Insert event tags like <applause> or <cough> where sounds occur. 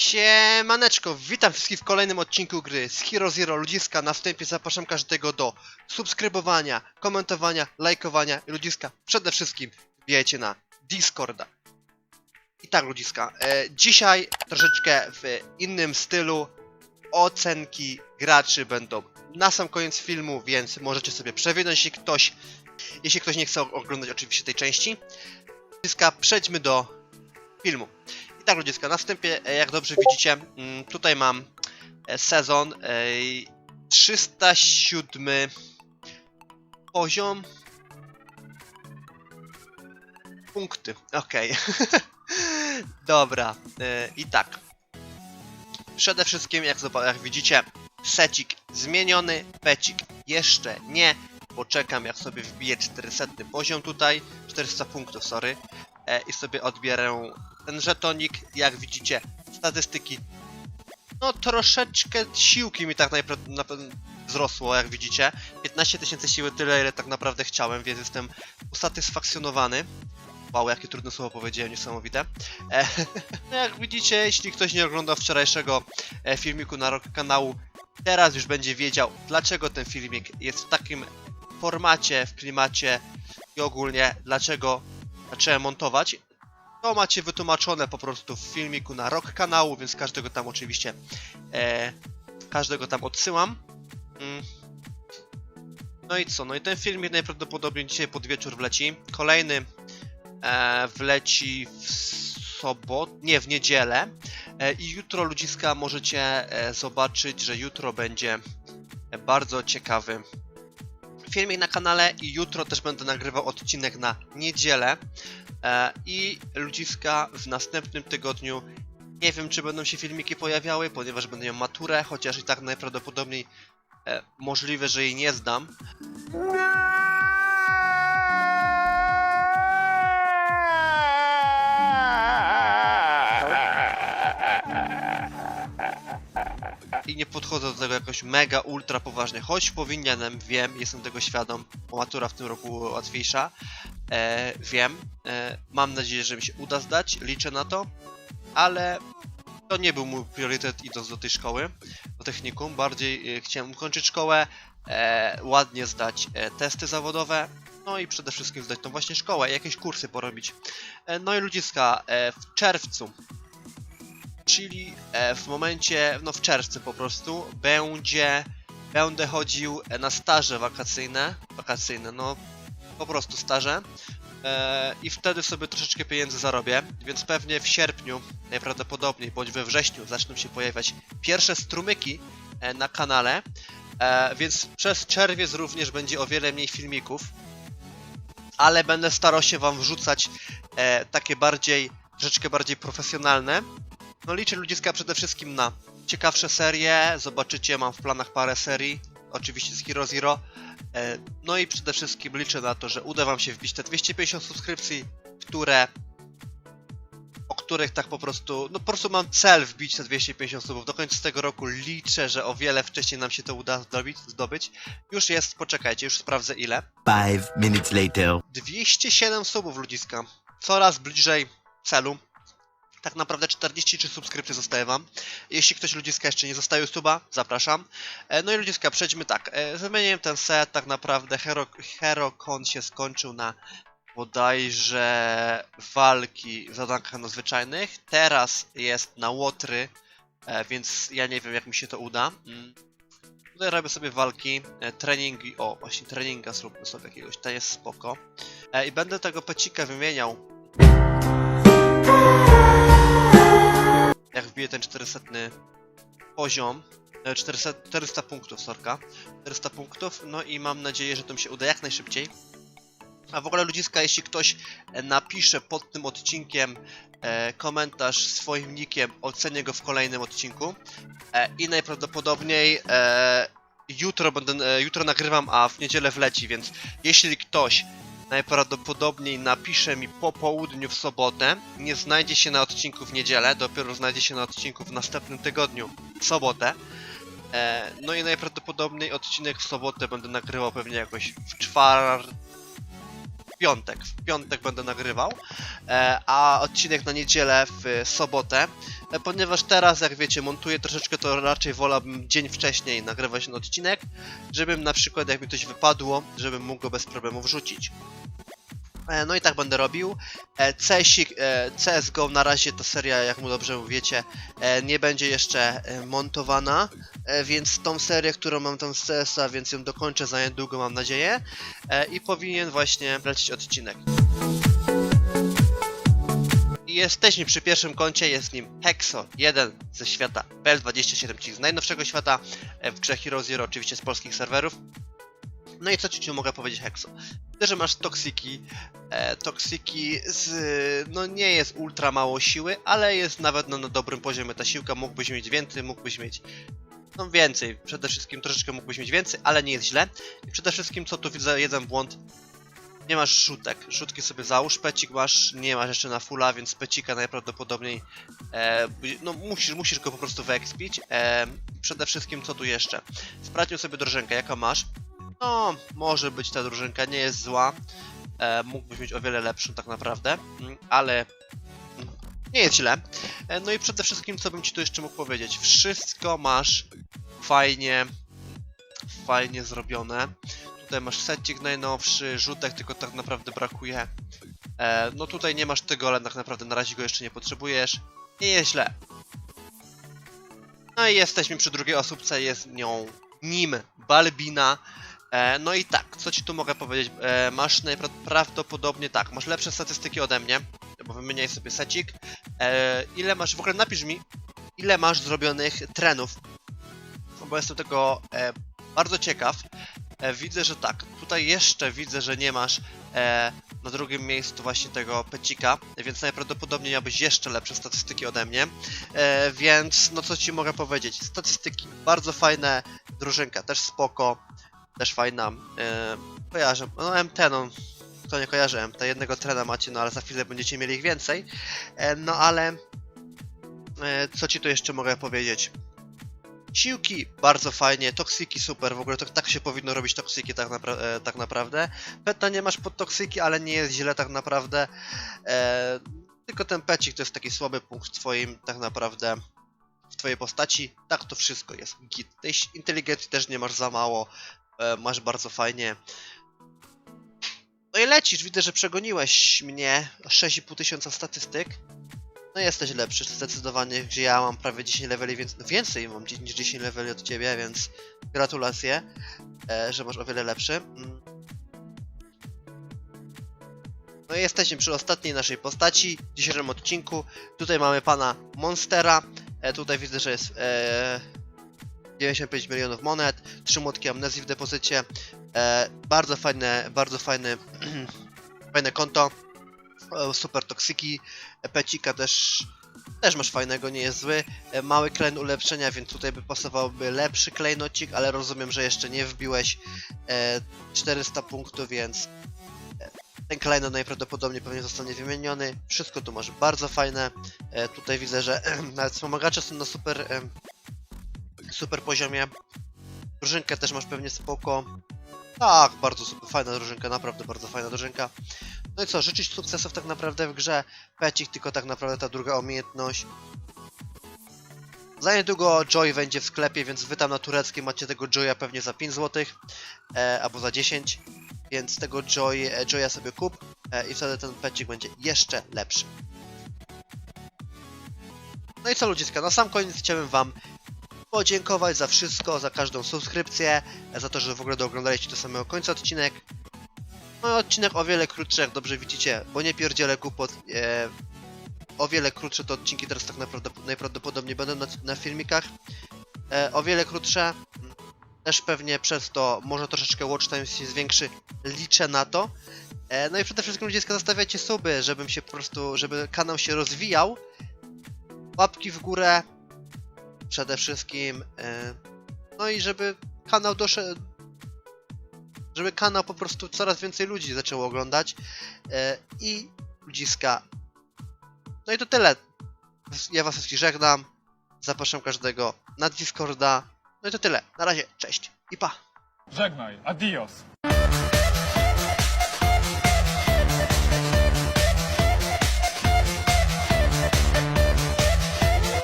Siemaneczko, witam wszystkich w kolejnym odcinku gry z Hero Zero Ludziska. Na wstępie zapraszam każdego do subskrybowania, komentowania, lajkowania i ludziska. Przede wszystkim wbijajcie na Discorda. I tak ludziska, e, dzisiaj troszeczkę w innym stylu ocenki graczy będą na sam koniec filmu, więc możecie sobie przewinąć, jeśli ktoś, jeśli ktoś nie chce oglądać oczywiście tej części. Ludziska, przejdźmy do filmu. I tak ludziska, na wstępie, e, jak dobrze widzicie, mm, tutaj mam e, sezon e, 307 poziom. Punkty, okej. <laughs> Dobra, e, i tak. Przede wszystkim, jak, jak widzicie, secik zmieniony, pecik jeszcze nie, poczekam jak sobie wbiję 400 poziom tutaj, 400 punktów, sorry, e, i sobie odbierę ten żetonik, jak widzicie, statystyki. No troszeczkę siłki mi tak wzrosło, jak widzicie. 15 tysięcy siły, tyle ile tak naprawdę chciałem, więc jestem usatysfakcjonowany. Wow, jakie trudne słowo powiedziałem, niesamowite. E, <laughs> no jak widzicie, jeśli ktoś nie oglądał wczorajszego e, filmiku na rok kanału, teraz już będzie wiedział, dlaczego ten filmik jest w takim formacie, w klimacie i ogólnie dlaczego zacząłem montować. To macie wytłumaczone po prostu w filmiku na rok kanału, więc każdego tam oczywiście e, każdego tam odsyłam. Mm. No i co? No i ten filmik najprawdopodobniej dzisiaj pod wieczór wleci. Kolejny e, wleci w sobotę, nie w niedzielę. E, I jutro ludziska możecie e, zobaczyć, że jutro będzie bardzo ciekawy filmik na kanale i jutro też będę nagrywał odcinek na niedzielę. E, I ludziska w następnym tygodniu nie wiem, czy będą się filmiki pojawiały, ponieważ będę miał maturę, chociaż i tak najprawdopodobniej e, możliwe, że jej nie zdam. I nie podchodzę do tego jakoś mega, ultra poważnie, choć powinienem, wiem, jestem tego świadom, bo matura w tym roku łatwiejsza, e, wiem, e, mam nadzieję, że mi się uda zdać, liczę na to, ale to nie był mój priorytet idąc do tej szkoły, do technikum. Bardziej e, chciałem ukończyć szkołę, e, ładnie zdać e, testy zawodowe, no i przede wszystkim zdać tą właśnie szkołę, jakieś kursy porobić. E, no i ludziska, e, w czerwcu, czyli e, w momencie, no w czerwcu po prostu, będzie, będę chodził e, na staże wakacyjne, wakacyjne, no po prostu staże. I wtedy sobie troszeczkę pieniędzy zarobię, więc pewnie w sierpniu, najprawdopodobniej, bądź we wrześniu zaczną się pojawiać pierwsze strumyki e, na kanale, e, więc przez czerwiec również będzie o wiele mniej filmików, ale będę starał się wam wrzucać e, takie bardziej, troszeczkę bardziej profesjonalne. No liczę ludziska przede wszystkim na ciekawsze serie, zobaczycie, mam w planach parę serii, oczywiście z Hero Zero, No i przede wszystkim liczę na to, że uda wam się wbić te 250 subskrypcji, które o których tak po prostu, no po prostu mam cel wbić te 250 subów. Do końca tego roku liczę, że o wiele wcześniej nam się to uda zdobyć. zdobyć. Już jest, poczekajcie, już sprawdzę ile. Five minutes later. 207 subów ludziska. Coraz bliżej celu. Tak naprawdę 43 subskrypcje zostaje wam. Jeśli ktoś ludziska jeszcze nie zostawił suba, zapraszam. E, No i ludziska, przejdźmy tak. E, Wymieniłem ten set, tak naprawdę Hero, Herokon się skończył na bodajże walki w zadankach nadzwyczajnych. Teraz jest na łotry, e, więc ja nie wiem jak mi się to uda. Mm. Tutaj robię sobie walki, treningi, o właśnie treninga zróbmy sobie jakiegoś, to jest spoko. I będę tego pecika wymieniał ten 400 poziom, e, 400, 400 punktów, sorka, 400 punktów, no i mam nadzieję, że to mi się uda jak najszybciej. A w ogóle ludziska, jeśli ktoś e, napisze pod tym odcinkiem e, komentarz swoim nickiem, ocenię go w kolejnym odcinku. E, I najprawdopodobniej e, jutro będę, e, jutro nagrywam, a w niedzielę wleci, więc jeśli ktoś najprawdopodobniej napisze mi po południu w sobotę. Nie znajdzie się na odcinku w niedzielę, dopiero znajdzie się na odcinku w następnym tygodniu w sobotę. E, no i najprawdopodobniej odcinek w sobotę będę nagrywał pewnie jakoś w czwar... piątek. W piątek będę nagrywał, e, a odcinek na niedzielę w sobotę, e, ponieważ teraz, jak wiecie, montuję troszeczkę, to raczej wolałbym dzień wcześniej nagrywać ten odcinek, żebym na przykład, jak mi coś wypadło, żebym mógł go bez problemu wrzucić. E, No i tak będę robił. E, CSik, e, CSGO na razie to seria, jak mu dobrze wiecie, nie będzie jeszcze montowana, więc tą serię, którą mam tam z CS-a, więc ją dokończę za niedługo, mam nadzieję. I powinien właśnie lecieć odcinek. Jesteśmy przy pierwszym koncie, jest nim Hexo, jeden ze świata PL27, czyli z najnowszego świata w grze Hero Zero, oczywiście z polskich serwerów. No i co ci, mogę powiedzieć Hexo? Widzę, że masz toksiki, e, toksiki z, no nie jest ultra mało siły, ale jest nawet no, na dobrym poziomie ta siłka, mógłbyś mieć więcej, mógłbyś mieć no więcej, przede wszystkim troszeczkę mógłbyś mieć więcej, ale nie jest źle. I przede wszystkim co tu widzę, jeden błąd, nie masz szutek, szutki sobie załóż, pecik masz, nie masz jeszcze na fulla, więc pecika najprawdopodobniej, e, no musisz, musisz go po prostu wyekspić. E, przede wszystkim co tu jeszcze, sprawdźmy sobie drużynkę, jaka masz. No, może być ta drużynka, nie jest zła. E, mógłbyś mieć o wiele lepszą tak naprawdę, mm, ale mm, nie jest źle. E, no i przede wszystkim, co bym ci tu jeszcze mógł powiedzieć? Wszystko masz fajnie, fajnie zrobione. Tutaj masz secik najnowszy, rzutek tylko tak naprawdę brakuje. E, no tutaj nie masz tego, ale tak naprawdę na razie go jeszcze nie potrzebujesz. Nie jest źle. No i jesteśmy przy drugiej osóbce, jest nią nim Balbina. E, no i tak, co ci tu mogę powiedzieć? E, masz najprawdopodobnie tak, masz lepsze statystyki ode mnie, bo wymieniaj sobie secik. E, ile masz, w ogóle napisz mi, ile masz zrobionych trenów, bo jestem tego bardzo ciekaw. Widzę, że tak, tutaj jeszcze widzę, że nie masz na drugim miejscu właśnie tego pecika, więc najprawdopodobniej miałbyś jeszcze lepsze statystyki ode mnie. E, więc no co ci mogę powiedzieć? Statystyki bardzo fajne, drużynka też spoko, też fajna. E, kojarzę, no MT no, kto nie kojarzy MT, jednego trena macie, no ale za chwilę będziecie mieli ich więcej. E, no ale e, co ci tu jeszcze mogę powiedzieć? Siłki bardzo fajnie, toksiki super, w ogóle to, tak się powinno robić toksiki tak, napra e, tak naprawdę. Peta nie masz pod toksiki, ale nie jest źle tak naprawdę. E, tylko ten pecik to jest taki słaby punkt w twoim tak naprawdę w twojej postaci. Tak to wszystko jest git. Tej inteligencji też nie masz za mało, masz bardzo fajnie. No i lecisz, widzę, że przegoniłeś mnie 6,5 tysiąca statystyk. No jesteś lepszy zdecydowanie, gdzie ja mam prawie 10 leveli, więc więcej mam niż 10 leveli od ciebie, więc gratulacje, e, że masz o wiele lepszy. Mm. No i jesteśmy przy ostatniej naszej postaci w dzisiejszym odcinku. Tutaj mamy pana Monstera. E, tutaj widzę, że jest e, 95 milionów monet, 3 młotki amnezji w depozycie. E, bardzo fajne, bardzo fajne, <clears throat> fajne konto. E, super toksyki. E, Pecika też, też masz fajnego, nie jest zły. E, mały klejn ulepszenia, więc tutaj by pasowałby lepszy klejnocik, ale rozumiem, że jeszcze nie wbiłeś e, 400 punktów, więc e, ten klejnot najprawdopodobniej pewnie zostanie wymieniony. Wszystko tu masz bardzo fajne. E, tutaj widzę, że <clears throat> nawet wspomagacze są na super, e, super poziomie. Drużynkę też masz pewnie spoko. Tak, bardzo super, fajna drużynka, naprawdę bardzo fajna drużynka. No i co, życzyć sukcesów tak naprawdę w grze. Pecik tylko tak naprawdę ta druga umiejętność. Za niedługo Joy będzie w sklepie, więc wy tam na tureckim macie tego Joya pewnie za 5 zł, e, albo za 10, więc tego Joy, e, Joya sobie kup e, i wtedy ten pecik będzie jeszcze lepszy. No i co ludziska, na sam koniec chciałbym wam podziękować za wszystko, za każdą subskrypcję, za to, że w ogóle dooglądaliście do samego końca odcinek. No odcinek o wiele krótszy, jak dobrze widzicie, bo nie pierdzielę głupot. E, o wiele krótsze te odcinki teraz tak naprawdę najprawdopodobniej będą na, na filmikach. E, o wiele krótsze. Też pewnie przez to może troszeczkę watch time się zwiększy. Liczę na to. E, no i przede wszystkim ludzie zostawiajcie suby, żebym się po prostu, żeby kanał się rozwijał. Łapki w górę. Przede wszystkim. E, no i żeby kanał doszedł żeby kanał po prostu coraz więcej ludzi zaczęło oglądać e, i ludziska. No i to tyle. Ja was wszystkich żegnam. Zapraszam każdego na Discorda. No i to tyle. Na razie, cześć i pa. Żegnaj, adios.